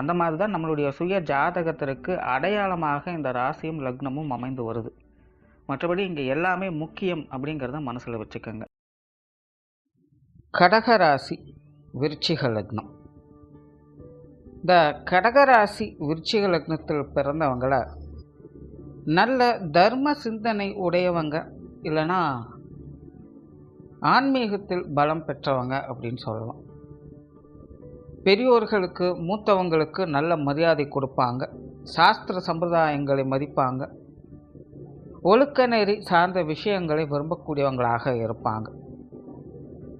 அந்த மாதிரி தான் நம்மளுடைய சுய ஜாதகத்திற்கு அடையாளமாக இந்த ராசியும் லக்னமும் அமைந்து வருது. மற்றபடி இங்கே எல்லாமே முக்கியம் அப்படிங்கிறத மனசில் வச்சுக்கோங்க. கடகராசி விருச்சிக லக்னம். இந்த கடகராசி விருச்சிக லக்னத்தில் பிறந்தவங்கள நல்ல தர்ம சிந்தனை உடையவங்க இல்லைன்னா ஆன்மீகத்தில் பலம் பெற்றவங்க அப்படின்னு சொல்லலாம். பெரியோர்களுக்கு மூத்தவங்களுக்கு நல்ல மரியாதை கொடுப்பாங்க. சாஸ்திர சம்பிரதாயங்களை மதிப்பாங்க. ஒழுக்க நெறி சார்ந்த விஷயங்களை விரும்பக்கூடியவங்களாக இருப்பாங்க.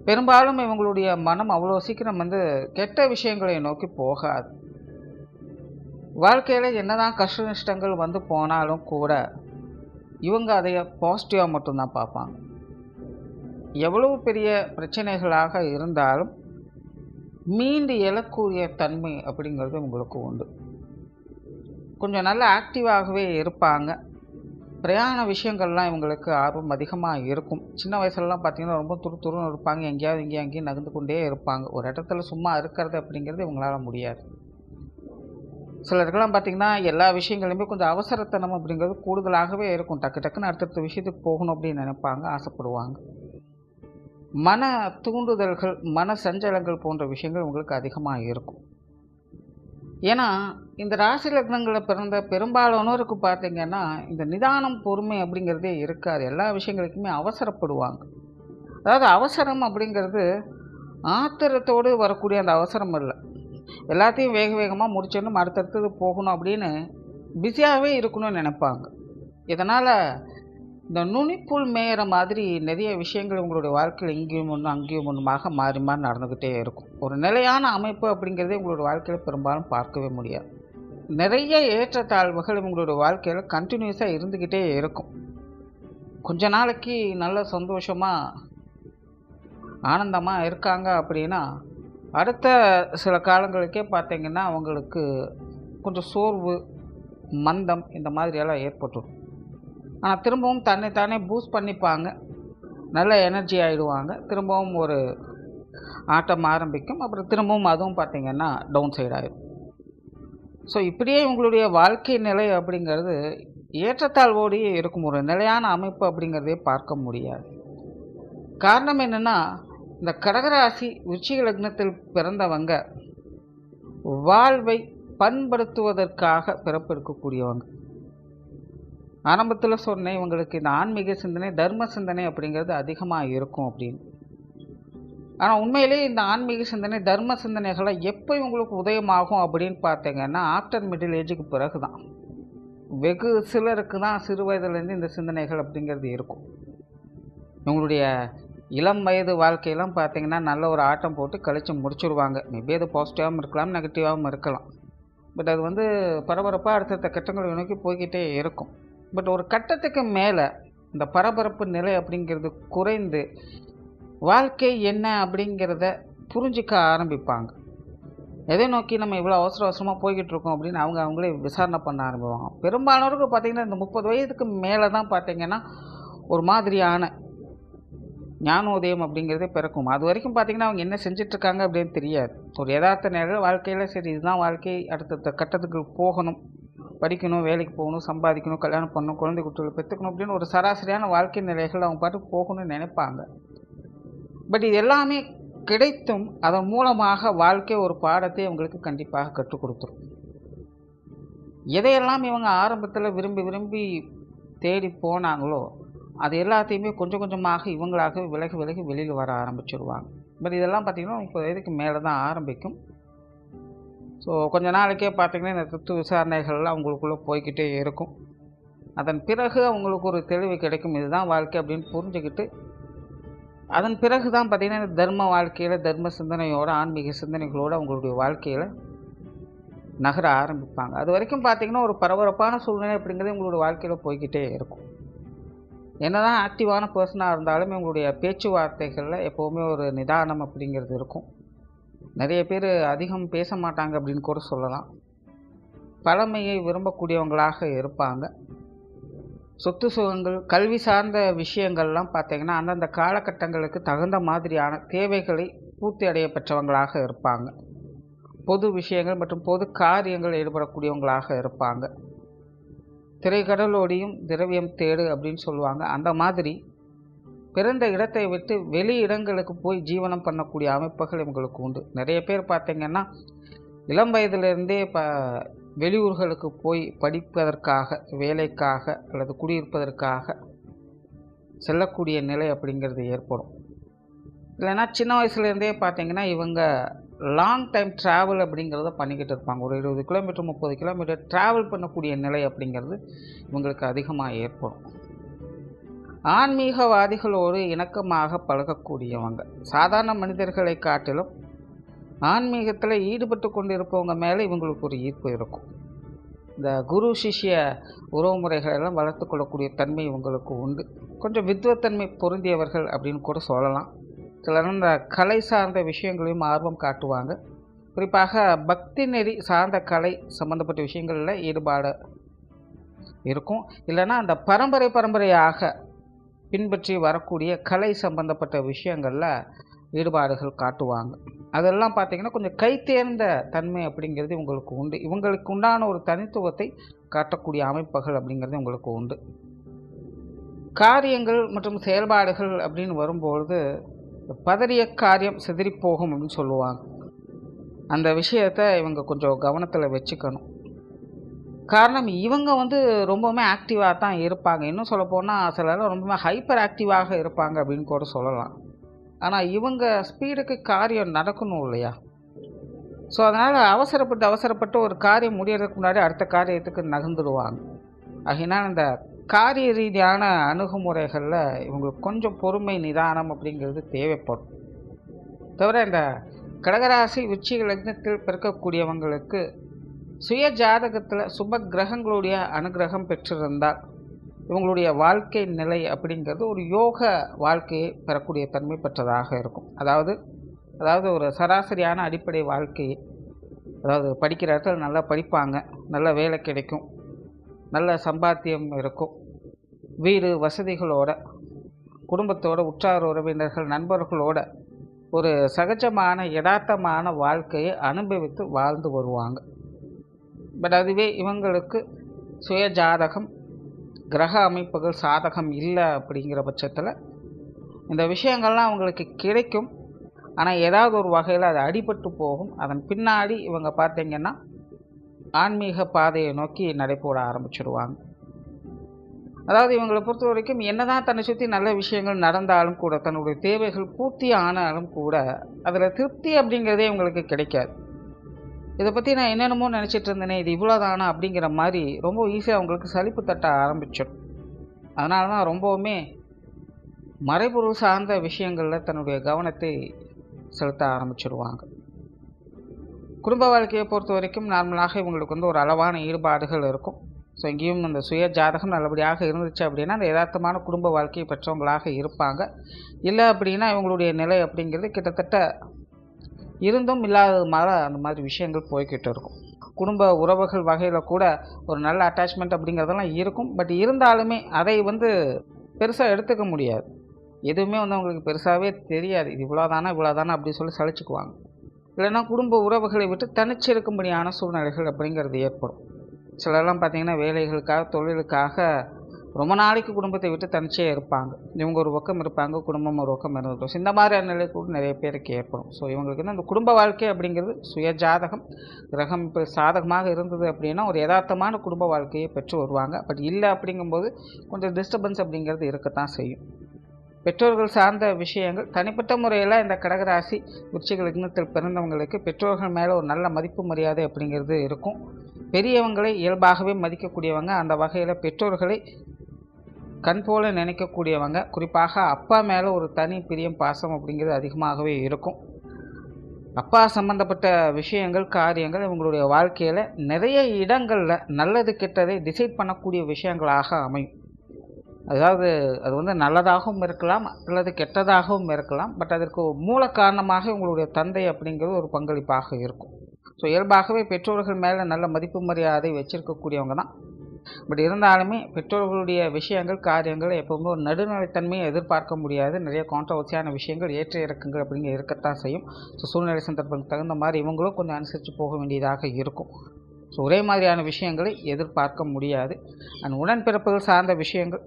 பெரும்பாலும் இவங்களுடைய மனம் அவ்வளோ சீக்கிரம் வந்து கெட்ட விஷயங்களை நோக்கி போகாது. வாழ்க்கையில் என்னதான் கஷ்ட நஷ்டங்கள் வந்து போனாலும் கூட இவங்க அதைய பாசிட்டிவாக மட்டும்தான் பார்ப்பாங்க. எவ்வளவு பெரிய பிரச்சனைகளாக இருந்தாலும் மீண்டு எழக்கூடிய தன்மை அப்படிங்கிறது உங்களுக்கு உண்டு. கொஞ்சம் நல்ல ஆக்டிவாகவே இருப்பாங்க. பிரயாண விஷயங்கள்லாம் இவங்களுக்கு ஆர்வம் அதிகமாக இருக்கும். சின்ன வயசுலலாம் பார்த்திங்கன்னா ரொம்ப துரு துருன்னு இருப்பாங்க. எங்கேயாவது இங்கேயும் அங்கேயும் நகர்ந்து கொண்டே இருப்பாங்க. ஒரு இடத்துல சும்மா இருக்கிறது அப்படிங்கிறது இவங்களால முடியாது. சிலருக்கெல்லாம் பார்த்திங்கன்னா எல்லா விஷயங்களுமே கொஞ்சம் அவசரத்தனம் அப்படிங்கிறது கூடுதலாகவே இருக்கும். டக்கு டக்குன்னு அடுத்தடுத்த விஷயத்துக்கு போகணும் அப்படின்னு நினைப்பாங்க. ஆசைப்படுவாங்க. மன தூண்டுதல்கள் மன சஞ்சலங்கள் போன்ற விஷயங்கள் உங்களுக்கு அதிகமாக இருக்கும். ஏன்னா இந்த ராசி லக்னங்களில் பிறந்த பெரும்பாலானோருக்கு பார்த்தீங்கன்னா இந்த நிதானம் பொறுமை அப்படிங்கிறதே இருக்காது. எல்லா விஷயங்களுக்குமே அவசரப்படுவாங்க. அதாவது அவசரம் அப்படிங்கிறது ஆத்திரத்தோடு வரக்கூடிய அந்த அவசரம் இல்லை எல்லாத்தையும் வேக வேகமாக முடிச்சிடணும் அடுத்தடுத்தது போகணும் அப்படின்னு பிஸியாகவே இருக்கணும்னு நினைப்பாங்க. இதனால் இந்த நுனிப்புல் மேயிற மாதிரி நிறைய விஷயங்கள் உங்களுடைய வாழ்க்கையில் இங்கேயும் ஒன்று அங்கேயும் ஒன்றுமாக மாறி மாறி நடந்துக்கிட்டே இருக்கும். ஒரு நிலையான அமைப்பு அப்படிங்கிறதே உங்களுடைய வாழ்க்கையில் பெரும்பாலும் பார்க்கவே முடியாது. நிறைய ஏற்றத்தாழ்வுகள் உங்களுடைய வாழ்க்கையில் கண்டினியூஸாக இருந்துக்கிட்டே இருக்கும். கொஞ்ச நாளைக்கு நல்ல சந்தோஷமாக ஆனந்தமாக இருக்காங்க அப்படின்னா அடுத்த சில காலங்களுக்கே பார்த்தீங்கன்னா அவங்களுக்கு கொஞ்சம் சோர்வு மந்தம் இந்த மாதிரியெல்லாம் ஏற்பட்டுரும் திரும்பவும் தன்னை தானே பூஸ்ட் பண்ணிப்பாங்க. நல்ல எனர்ஜி ஆகிடுவாங்க திரும்பவும் ஒரு ஆட்டம் ஆரம்பிக்கும். அப்புறம் திரும்பவும் அதுவும் பார்த்திங்கன்னா டவுன் சைடு ஆகிடும் ஸோ இப்படியே உங்களுடைய வாழ்க்கை நிலை அப்படிங்கிறது ஏற்றத்தாழ்வோடையே இருக்கும். ஒரு நிலையான அமைப்பு அப்படிங்கிறதே பார்க்க முடியாது. காரணம் என்னென்னா இந்த கடகராசி உச்சிக லக்னத்தில் பிறந்தவங்க வாழ்வை பண்படுத்துவதற்காக பிறப்பு இருக்கக்கூடியவங்க ஆரம்பத்தில் சொன்னேன் இவங்களுக்கு இந்த ஆன்மீக சிந்தனை தர்ம சிந்தனை அப்படிங்கிறது அதிகமாக இருக்கும் அப்படின்னு. ஆனால் உண்மையிலே இந்த ஆன்மீக சிந்தனை தர்ம சிந்தனைகளை எப்போ இவங்களுக்கு உதயமாகும் அப்படின்னு பார்த்தீங்கன்னா ஆஃப்டர் மிடில் ஏஜுக்கு பிறகு தான் வெகு சிலருக்கு தான் சிறு வயதுலேருந்து இந்த சிந்தனைகள் அப்படிங்கிறது இருக்கும். இவங்களுடைய இளம் வயது வாழ்க்கையெல்லாம் பார்த்தீங்கன்னா நல்ல ஒரு ஆட்டம் போட்டு கழித்து முடிச்சுடுவாங்க மேபி அது பாசிட்டிவாகவும் இருக்கலாம் நெகட்டிவாகவும் இருக்கலாம். பட் அது வந்து பரபரப்பாக அடுத்தடுத்த கட்டங்களை நோக்கி போய்கிட்டே இருக்கும். பட் ஒரு கட்டத்துக்கு மேலே இந்த பரபரப்பு நிலை அப்படிங்கிறது குறைந்து வாழ்க்கை என்ன அப்படிங்கிறத புரிஞ்சிக்க ஆரம்பிப்பாங்க. எதை நோக்கி நம்ம இவ்வளோ அவசர அவசரமாக போய்கிட்டு இருக்கோம் அப்படின்னு அவங்க அவங்களே விசாரணை பண்ண ஆரம்பிப்பாங்க. பெரும்பாலானவருக்கு பார்த்தீங்கன்னா இந்த முப்பது வயதுக்கு மேலே தான் பார்த்தீங்கன்னா ஒரு மாதிரியான ஞானோதயம் அப்படிங்கிறதே பிறக்கும். அது வரைக்கும் பார்த்தீங்கன்னா அவங்க என்ன செஞ்சிட்ருக்காங்க அப்படின்னு தெரியாது. ஒரு யதார்த்த நேரம் வாழ்க்கையில் சரி இதுதான் வாழ்க்கை அடுத்த கட்டத்துக்கு போகணும். படிக்கணும் வேலைக்கு போகணும் சம்பாதிக்கணும் கல்யாணம் பண்ணணும் குழந்தை குட்டிகளை பெற்றுக்கணும் அப்படின்னு ஒரு சராசரியான வாழ்க்கை நிலைகள் அவங்க பாட்டு போகணும்னு நினைப்பாங்க. பட் இது எல்லாமே கிடைத்தும் அதன் மூலமாக வாழ்க்கை ஒரு பாடத்தை இவங்களுக்கு கண்டிப்பாக கற்றுக் கொடுத்துரும். எதையெல்லாம் இவங்க ஆரம்பத்தில் விரும்பி விரும்பி தேடி போனாங்களோ அது எல்லாத்தையுமே கொஞ்சம் கொஞ்சமாக இவங்களாக விலகி விலகி வெளியில் வர ஆரம்பிச்சிடுவாங்க பட் இதெல்லாம் பார்த்திங்கன்னா முப்பது இதுக்கு மேலே தான் ஆரம்பிக்கும். ஸோ கொஞ்ச நாளைக்கே பார்த்திங்கன்னா இந்த துத்து விசாரணைகள்லாம் அவங்களுக்குள்ளே போய்கிட்டே இருக்கும். அதன் பிறகு அவங்களுக்கு ஒரு தெளிவு கிடைக்கும். இதுதான் வாழ்க்கை அப்படின்னு புரிஞ்சுக்கிட்டு அதன் பிறகு தான் பார்த்திங்கன்னா இந்த தர்ம வாழ்க்கையில் தர்ம சிந்தனையோட ஆன்மீக சிந்தனைகளோடு அவங்களுடைய வாழ்க்கையில் நகர ஆரம்பிப்பாங்க. அது வரைக்கும் பார்த்திங்கன்னா ஒரு பரபரப்பான சூழ்நிலை அப்படிங்கிறது உங்களுடைய வாழ்க்கையில் போய்கிட்டே இருக்கும். என்னதான் ஆக்டிவான பர்சனாக இருந்தாலும் உங்களுடைய பேச்சுவார்த்தைகளில் எப்போவுமே ஒரு நிதானம் அப்படிங்கிறது இருக்கும். நிறைய பேர் அதிகம் பேச மாட்டாங்க அப்படின்னு கூட சொல்லலாம். பழமையை விரும்பக்கூடியவங்களாக இருப்பாங்க. சொத்து சுகங்கள் கல்வி சார்ந்த விஷயங்கள்லாம் பார்த்தீங்கன்னா அந்தந்த காலகட்டங்களுக்கு தகுந்த மாதிரியான தேவைகளை பூர்த்தி அடைய பெற்றவங்களாக இருப்பாங்க. பொது விஷயங்கள் மற்றும் பொது காரியங்கள் ஈடுபடக்கூடியவங்களாக இருப்பாங்க. திரைக்கடலோடியும் திரவியம் தேடு அப்படின்னு சொல்லுவாங்க. அந்த மாதிரி பிறந்த இடத்தை விட்டு வெளி இடங்களுக்கு போய் ஜீவனம் பண்ணக்கூடிய அமைப்புகள் இவங்களுக்கு உண்டு. நிறைய பேர் பார்த்தீங்கன்னா இளம் வயதிலிருந்தே இப்போ வெளியூர்களுக்கு போய் படிப்பதற்காக வேலைக்காக அல்லது குடியிருப்பதற்காக செல்லக்கூடிய நிலை அப்படிங்கிறது ஏற்படும். இல்லைன்னா சின்ன வயசுலேருந்தே பார்த்தீங்கன்னா இவங்க லாங் டைம் ட்ராவல் அப்படிங்கிறத பண்ணிக்கிட்டு இருப்பாங்க. ஒரு இருபது கிலோமீட்டர் முப்பது கிலோமீட்டர் ட்ராவல் பண்ணக்கூடிய நிலை அப்படிங்கிறது இவங்களுக்கு அதிகமாக ஏற்படும். ஆன்மீகவாதிகளோடு இணக்கமாக பழகக்கூடியவங்க. சாதாரண மனிதர்களை காட்டிலும் ஆன்மீகத்தில் ஈடுபட்டு கொண்டு இருப்பவங்க மேலே இவங்களுக்கு ஒரு ஈர்ப்பு இருக்கும். இந்த குரு சிஷ்ய உறவு முறைகளெல்லாம் வளர்த்து கொள்ளக்கூடிய தன்மை இவங்களுக்கு உண்டு. கொஞ்சம் வித்வத்தன்மை பொருந்தியவர்கள் அப்படின்னு கூட சொல்லலாம். சிலர் இந்த கலை சார்ந்த விஷயங்களையும் ஆர்வம் காட்டுவாங்க. குறிப்பாக பக்தி நெறி சார்ந்த கலை சம்மந்தப்பட்ட விஷயங்களில் ஈடுபாடு இருக்கும். இல்லைன்னா அந்த பரம்பரை பரம்பரையாக பின்பற்றி வரக்கூடிய கலை சம்பந்தப்பட்ட விஷயங்களில் ஈடுபாடுகள் காட்டுவாங்க. அதெல்லாம் பார்த்திங்கன்னா கொஞ்சம் கைத்தேர்ந்த தன்மை அப்படிங்கிறது உங்களுக்கு உண்டு. இவங்களுக்கு உண்டான ஒரு தனித்துவத்தை காட்டக்கூடிய அமைப்புகள் அப்படிங்கிறது உங்களுக்கு உண்டு. காரியங்கள் மற்றும் செயல்பாடுகள் அப்படின்னு வரும்பொழுது பதறிய காரியம் சிதறி போகும் அப்படின்னு சொல்லுவாங்க. அந்த விஷயத்தை இவங்க கொஞ்சம் கவனத்தில் வச்சுக்கணும். காரணம் இவங்க வந்து ரொம்பவுமே ஆக்டிவாக தான் இருப்பாங்க. இன்னும் சொல்லப்போனால் சிலர் ரொம்பவுமே ஹைப்பர் ஆக்டிவாக இருப்பாங்க அப்படின்னு கூட சொல்லலாம். ஆனால் இவங்க ஸ்பீடுக்கு காரியம் நடக்கணும் இல்லையா? ஸோ அதனால் அவசரப்பட்டு அவசரப்பட்டு ஒரு காரியம் முடியறதுக்கு முன்னாடி அடுத்த காரியத்துக்கு நகர்ந்துடுவாங்க. ஆகினால் இந்த காரிய ரீதியான அணுகுமுறைகளில் இவங்களுக்கு கொஞ்சம் பொறுமை நிதானம் அப்படிங்கிறது தேவைப்படும். தவிர இந்த கடகராசி உச்சி லக்னத்தில் பிறக்கக்கூடியவங்களுக்கு சுய ஜாதகத்தில் சுப கிரகங்களுடைய அனுகிரகம் பெற்றிருந்தால் இவங்களுடைய வாழ்க்கை நிலை அப்படிங்கிறது ஒரு யோக வாழ்க்கையை பெறக்கூடிய தன்மை பெற்றதாக இருக்கும். அதாவது அதாவது ஒரு சராசரியான அடிப்படை வாழ்க்கையை அதாவது படிக்கிற இடத்துல நல்லா படிப்பாங்க நல்ல வேலை கிடைக்கும் நல்ல சம்பாத்தியம் இருக்கும் வீடு வசதிகளோட குடும்பத்தோட உற்றார் உறவினர்கள் நண்பர்களோட ஒரு சகஜமான யதார்த்தமான வாழ்க்கையை அனுபவித்து வாழ்ந்து வருவாங்க. பட் அதுவே இவங்களுக்கு சுய ஜாதகம் கிரக அமைப்புகள் சாதகம் இல்லை அப்படிங்கிற பட்சத்தில் இந்த விஷயங்கள்லாம் அவங்களுக்கு கிடைக்கும். ஆனால் ஏதாவது ஒரு வகையில் அது அடிபட்டு போகும். அதன் பின்னாடி இவங்க பார்த்தீங்கன்னா ஆன்மீக பாதையை நோக்கி நடைபோட ஆரம்பிச்சிடுவாங்க அதாவது இவங்களை பொறுத்த வரைக்கும் என்னதான் தன்னை சுற்றி நல்ல விஷயங்கள் நடந்தாலும் கூட தன்னுடைய தேவைகள் பூர்த்தி ஆனாலும் கூட அதில் திருப்தி அப்படிங்கிறதே இவங்களுக்கு கிடைக்காது. இதை பற்றி நான் என்னென்னமோ நினச்சிட்டு இருந்தேனே இது இவ்வளோதானா அப்படிங்கிற மாதிரி ரொம்ப ஈஸியாக அவங்களுக்கு சலிப்பு தட்ட ஆரம்பிச்சிடும். அதனால தான் ரொம்பவுமே மறைபொருள் சார்ந்த விஷயங்களில் தன்னுடைய கவனத்தை செலுத்த ஆரம்பிச்சிடுவாங்க. குடும்ப வாழ்க்கையை பொறுத்த வரைக்கும் நார்மலாக இவங்களுக்கு வந்து ஒரு அளவான ஈடுபாடுகள் இருக்கும். ஸோ இங்கேயும் அந்த சுய ஜாதகம் நல்லபடியாக இருந்துச்சு அப்படின்னா அந்த யதார்த்தமான குடும்ப வாழ்க்கையை பெற்றவங்களாக இருப்பாங்க. இல்லை அப்படின்னா இவங்களுடைய நிலை அப்படிங்கிறது கிட்டத்தட்ட இருந்தும் இல்லாதது மாதிரி அந்த மாதிரி விஷயங்கள் போய்கிட்டு இருக்கும். குடும்ப உறவுகள் வகையில் கூட ஒரு நல்ல அட்டாச்மெண்ட் அப்படிங்கிறதெல்லாம் இருக்கும். பட் இருந்தாலுமே அதை வந்து பெருசாக எடுத்துக்க முடியாது. எதுவுமே வந்து அவங்களுக்கு பெருசாகவே தெரியாது. இது இவ்வளோ தானே இவ்வளோ தானே அப்படின்னு சொல்லி சலிச்சுக்குவாங்க. இல்லைன்னா குடும்ப உறவுகளை விட்டு தனிச்சு இருக்கும்படியான சூழ்நிலைகள் அப்படிங்கிறது ஏற்படும். சிலர்லாம் பார்த்திங்கன்னா வேலைகளுக்காக தொழிலுக்காக ரொம்ப நாளைக்கு குடும்பத்தை விட்டு தனிச்சே இருப்பாங்க. இவங்க ஒரு பக்கம் இருப்பாங்க குடும்பம் ஒரு பக்கம் இருந்துட்டு. இந்த மாதிரியான நிலை கூட நிறைய பேருக்கு ஏற்படும். ஸோ இவங்களுக்கு வந்து அந்த குடும்ப வாழ்க்கை அப்படிங்கிறது சுய ஜாதகம். கிரகம் இப்போ சாதகமாக இருந்தது அப்படின்னா ஒரு யதார்த்தமான குடும்ப வாழ்க்கையை பெற்று வருவாங்க. பட் இல்லை அப்படிங்கும்போது கொஞ்சம் டிஸ்டர்பன்ஸ் அப்படிங்கிறது இருக்கத்தான் செய்யும். பெற்றோர்கள் சார்ந்த விஷயங்கள் தனிப்பட்ட முறையில் இந்த கடகராசி விருச்சிக லக்னத்தில் பிறந்தவங்களுக்கு பெற்றோர்கள் மேலே ஒரு நல்ல மதிப்பு மரியாதை அப்படிங்கிறது இருக்கும். பெரியவங்களை இயல்பாகவே மதிக்கக்கூடியவங்க. அந்த வகையில் பெற்றோர்களை கண் போல நினைக்கக்கூடியவங்க குறிப்பாக அப்பா மேலே ஒரு தனி பிரியம் பாசம் அப்படிங்கிறது அதிகமாகவே இருக்கும். அப்பா சம்மந்தப்பட்ட விஷயங்கள் காரியங்கள் இவங்களுடைய வாழ்க்கையில் நிறைய இடங்களில் நல்லது கெட்டதை டிசைட் பண்ணக்கூடிய விஷயங்களாக அமையும். அதாவது அது வந்து நல்லதாகவும் இருக்கலாம் அல்லது கெட்டதாகவும் இருக்கலாம் பட் அதற்கு மூல காரணமாக உங்களுடைய தந்தை அப்படிங்கிறது ஒரு பங்களிப்பாக இருக்கும். ஸோ இயல்பாகவே பெற்றோர்கள் மேலே நல்ல மதிப்பு மரியாதை வச்சுருக்கக்கூடியவங்க தான். பட் இருந்தாலுமே பெற்றோர்களுடைய விஷயங்கள் காரியங்கள் எப்பவுமே ஒரு நடுநிலைத்தன்மையை எதிர்பார்க்க முடியாது. நிறைய கான்ட்ரவர்சியான விஷயங்கள் ஏற்ற இறக்கங்கள் அப்படிங்க இருக்கத்தான் செய்யும். ஸோ சூழ்நிலை சந்தர்ப்பங்களுக்கு தகுந்த மாதிரி இவங்களும் கொஞ்சம் அனுசரித்து போக வேண்டியதாக இருக்கும். ஸோ ஒரே மாதிரியான விஷயங்களை எதிர்பார்க்க முடியாது. அண்ட் உடன்பிறப்புகள் சார்ந்த விஷயங்கள்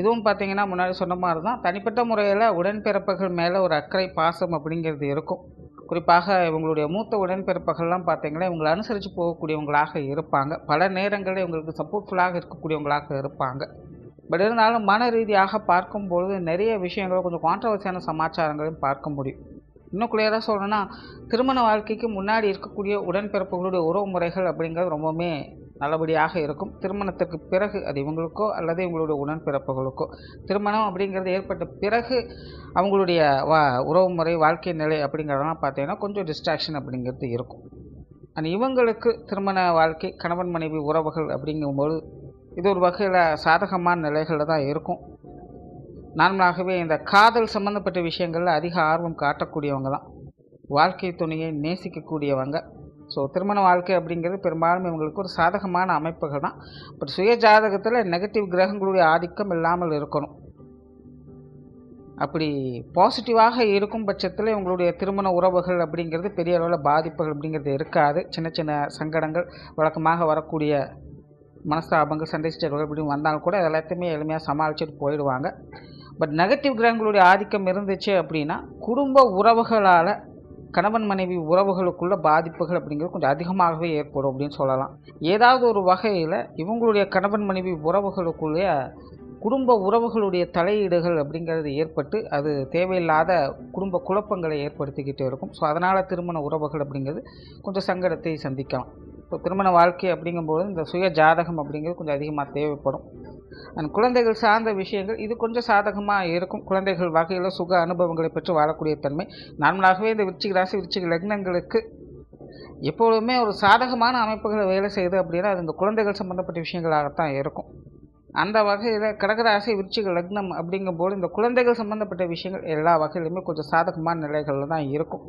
இதுவும் பார்த்தீங்கன்னா முன்னாடி சொன்ன மாதிரி தான். தனிப்பட்ட முறையில் உடன்பிறப்புகள் மேலே ஒரு அக்கறை பாசம் அப்படிங்கிறது இருக்கும். குறிப்பாக இவங்களுடைய மூத்த உடன்பிறப்புகள்லாம் பார்த்தீங்கன்னா இவங்களை அனுசரித்து போகக்கூடியவங்களாக இருப்பாங்க. பல நேரங்களில் இவங்களுக்கு சப்போர்ட்ஃபுல்லாக இருக்கக்கூடியவங்களாக இருப்பாங்க. பட் இருந்தாலும் மன ரீதியாக பார்க்கும்பொழுது நிறைய விஷயங்களும் கொஞ்சம் கான்ட்ரவர்சியான சமாச்சாரங்களையும் பார்க்க முடியும். இன்னும் கிளியராக சொல்லணும்னா திருமண வாழ்க்கைக்கு முன்னாடி இருக்கக்கூடிய உடன்பிறப்புகளுடைய உறவு முறைகள் அப்படிங்கிறது ரொம்பவுமே நல்லபடியாக இருக்கும். திருமணத்திற்கு பிறகு அது இவங்களுக்கோ அல்லது இவங்களுடைய உடன்பிறப்புகளுக்கோ. திருமணம் அப்படிங்கிறது ஏற்பட்ட பிறகு அவங்களுடைய வா உறவுமுறை வாழ்க்கை நிலை அப்படிங்கிறதெல்லாம் பார்த்தீங்கன்னா கொஞ்சம் டிஸ்ட்ராக்ஷன் அப்படிங்கிறது இருக்கும். அண்ட் இவங்களுக்கு திருமண வாழ்க்கை கணவன் மனைவி உறவுகள் அப்படிங்கும்போது இது ஒரு வகையில் சாதகமான நிலைகளில் தான் இருக்கும். நார்மலாகவே இந்த காதல் சம்மந்தப்பட்ட விஷயங்களில் அதிக ஆர்வம் காட்டக்கூடியவங்க தான். வாழ்க்கை துணையை நேசிக்கக்கூடியவங்க. ஸோ திருமண வாழ்க்கை அப்படிங்கிறது பெரும்பாலும் இவங்களுக்கு ஒரு சாதகமான அமைப்புகள் தான். பட் சுய ஜாதகத்தில் நெகட்டிவ் கிரகங்களுடைய ஆதிக்கம் இல்லாமல் இருக்கணும். அப்படி பாசிட்டிவாக இருக்கும் பட்சத்தில் இவங்களுடைய திருமண உறவுகள் அப்படிங்கிறது பெரிய அளவில் பாதிப்புகள் அப்படிங்கிறது இருக்காது. சின்ன சின்ன சங்கடங்கள் வழக்கமாக வரக்கூடிய மனஸ்தாபங்கள் சண்டை சிற்றர்கள் அப்படின்னு வந்தாலும் கூட எல்லாத்தையுமே எளிமையாக சமாளிச்சுட்டு போயிடுவாங்க. பட் நெகட்டிவ் கிரகங்களுடைய ஆதிக்கம் இருந்துச்சு அப்படின்னா குடும்ப உறவுகளால் கணவன் மனைவி உறவுகளுக்குள்ள பாதிப்புகள் அப்படிங்கிறது கொஞ்சம் அதிகமாகவே ஏற்படும் அப்படின்னு சொல்லலாம். ஏதாவது ஒரு வகையில் இவங்களுடைய கணவன் மனைவி உறவுகளுக்குள்ளே குடும்ப உறவுகளுடைய தலையீடுகள் அப்படிங்கிறது ஏற்பட்டு அது தேவையில்லாத குடும்ப குழப்பங்களை ஏற்படுத்திக்கிட்டு இருக்கும். ஸோ அதனால் திருமண உறவுகள் அப்படிங்கிறது கொஞ்சம் சங்கடத்தை சந்திக்கலாம். இப்போ திருமண வாழ்க்கை அப்படிங்கும்போது இந்த சுய ஜாதகம் அப்படிங்கிறது கொஞ்சம் அதிகமாக தேவைப்படும். அண்ட் குழந்தைகள் சார்ந்த விஷயங்கள் இது கொஞ்சம் சாதகமாக இருக்கும். குழந்தைகள் வகையில் சுக அனுபவங்களை பெற்று வாழக்கூடிய தன்மை. நார்மலாகவே இந்த விருச்சிக ராசி விருச்சிக லக்னங்களுக்கு எப்பொழுதுமே ஒரு சாதகமான அமைப்புகளை வேலை செய்யுது அப்படின்னா அது இந்த குழந்தைகள் சம்மந்தப்பட்ட விஷயங்களாகத்தான் இருக்கும். அந்த வகையில் கடகராசி விருச்சிக லக்னம் அப்படிங்கும்போது இந்த குழந்தைகள் சம்மந்தப்பட்ட விஷயங்கள் எல்லா வகையிலுமே கொஞ்சம் சாதகமான நிலைகளில் தான் இருக்கும்.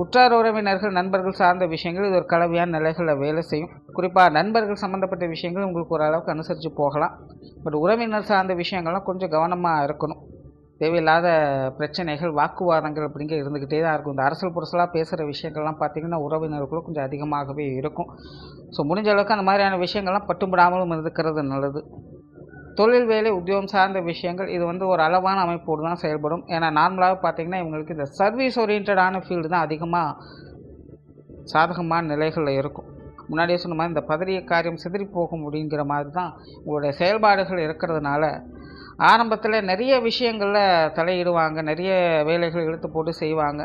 உற்றார் உறவினர்கள் நண்பர்கள் சார்ந்த விஷயங்கள் இது ஒரு கலவையான நிலைகளில் வேலை செய்யும். குறிப்பாக நண்பர்கள் சம்மந்தப்பட்ட விஷயங்கள் உங்களுக்கு ஓரளவுக்கு அனுசரித்து போகலாம். பட் உறவினர் சார்ந்த விஷயங்கள்லாம் கொஞ்சம் கவனமாக இருக்கணும். தேவையில்லாத பிரச்சனைகள் வாக்குவாதங்கள் அப்படிங்கிற இருந்துக்கிட்டே தான் இருக்கும். இந்த அரசல் புரசலாக பேசுகிற விஷயங்கள்லாம் பார்த்திங்கன்னா உறவினர்களும் கொஞ்சம் அதிகமாகவே இருக்கும். ஸோ முடிஞ்ச அளவுக்கு அந்த மாதிரியான விஷயங்கள்லாம் பட்டுப்படாமலும் இருக்கிறது நல்லது. தொழில் வேலை உத்தியோகம் சார்ந்த விஷயங்கள் இது வந்து ஒரு அளவான அமைப்போடு தான் செயல்படும். ஏன்னா நார்மலாக பார்த்தீங்கன்னா இவங்களுக்கு இந்த சர்வீஸ் ஓரியன்டான ஃபீல்டு தான் அதிகமாக சாதகமான நிலைகளில் இருக்கும். முன்னாடியே சொன்ன மாதிரி இந்த பதறிய காரியம் சிதறி போகும் அப்படிங்கிற மாதிரி தான் உங்களுடைய செயல்பாடுகள் இருக்கிறதுனால ஆரம்பத்தில் நிறைய விஷயங்களில் தலையிடுவாங்க நிறைய வேலைகள் இழுத்து போட்டு செய்வாங்க.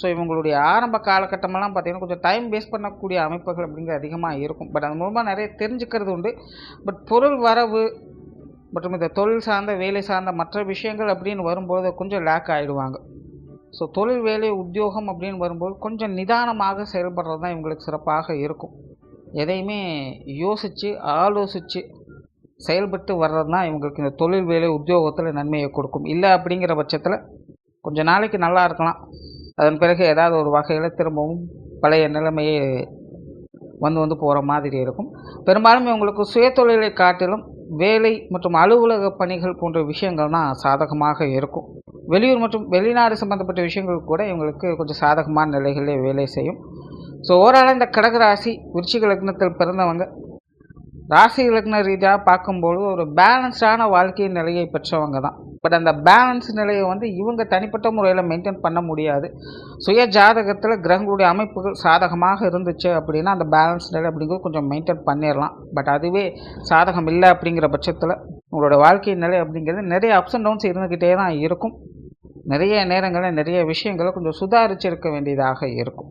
ஸோ இவங்களுடைய ஆரம்ப காலகட்டமெல்லாம் பார்த்திங்கன்னா கொஞ்சம் டைம் வேஸ்ட் பண்ணக்கூடிய அமைப்புகள் அப்படிங்கிறது அதிகமாக இருக்கும். பட் அது மூலமாக நிறைய தெரிஞ்சுக்கிறது உண்டு. பட் பொருள் வரவு மற்றும் இந்த தொழில் சார்ந்த வேலை சார்ந்த மற்ற விஷயங்கள் அப்படின்னு வரும்போது கொஞ்சம் லேக் ஆகிடுவாங்க ஸோ தொழில் வேலை உத்தியோகம் அப்படின்னு வரும்போது கொஞ்சம் நிதானமாக செயல்படுறது தான் இவங்களுக்கு சிறப்பாக இருக்கும். எதையுமே யோசித்து ஆலோசித்து செயல்பட்டு வர்றது தான் இவங்களுக்கு இந்த தொழில் வேலை உத்தியோகத்தில் நன்மையை கொடுக்கும். இல்லை அப்படிங்கிற பட்சத்தில் கொஞ்சம் நாளைக்கு நல்லா இருக்கலாம். அதன் பிறகு ஏதாவது ஒரு வகையில் திரும்பவும் பழைய நிலைமையே வந்து வந்து போகிற மாதிரி இருக்கும். பெரும்பாலும் இவங்களுக்கு சுயதொழிலை காட்டிலும் வேலை மற்றும் அலுவலக பணிகள் போன்ற விஷயங்கள்னால் சாதகமாக இருக்கும். வெளியூர் மற்றும் வெளிநாடு சம்மந்தப்பட்ட விஷயங்கள் கூட இவங்களுக்கு கொஞ்சம் சாதகமான நிலைகளிலே வேலை செய்யும். ஸோ ஓரளவு இந்த கடகராசி விருச்சிக லக்னத்தில் பிறந்தவங்க ராசி லக்ன ரீதியாக பார்க்கும்பொழுது ஒரு பேலன்ஸ்டான வாழ்க்கை நிலையை பெற்றவங்க தான் பட் அந்த பேலன்ஸ் நிலையை வந்து இவங்க தனிப்பட்ட முறையில் மெயின்டைன் பண்ண முடியாது. சுய ஜாதகத்தில் கிரகங்களுடைய அமைப்புகள் சாதகமாக இருந்துச்சு அப்படின்னா அந்த பேலன்ஸ் நிலை அப்படிங்கிறது கொஞ்சம் மெயின்டைன் பண்ணிடலாம் பட் அதுவே சாதகம் இல்லை அப்படிங்கிற பட்சத்தில் உங்களோட வாழ்க்கை நிலை அப்படிங்கிறது நிறைய அப்ஸ் அண்ட் டவுன்ஸ் இருந்துக்கிட்டே தான் இருக்கும். நிறைய நேரங்களில் நிறைய விஷயங்களை கொஞ்சம் சுதாரிச்சிருக்க வேண்டியதாக இருக்கும்.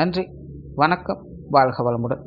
நன்றி வணக்கம் வாழ்க வளமுடன்.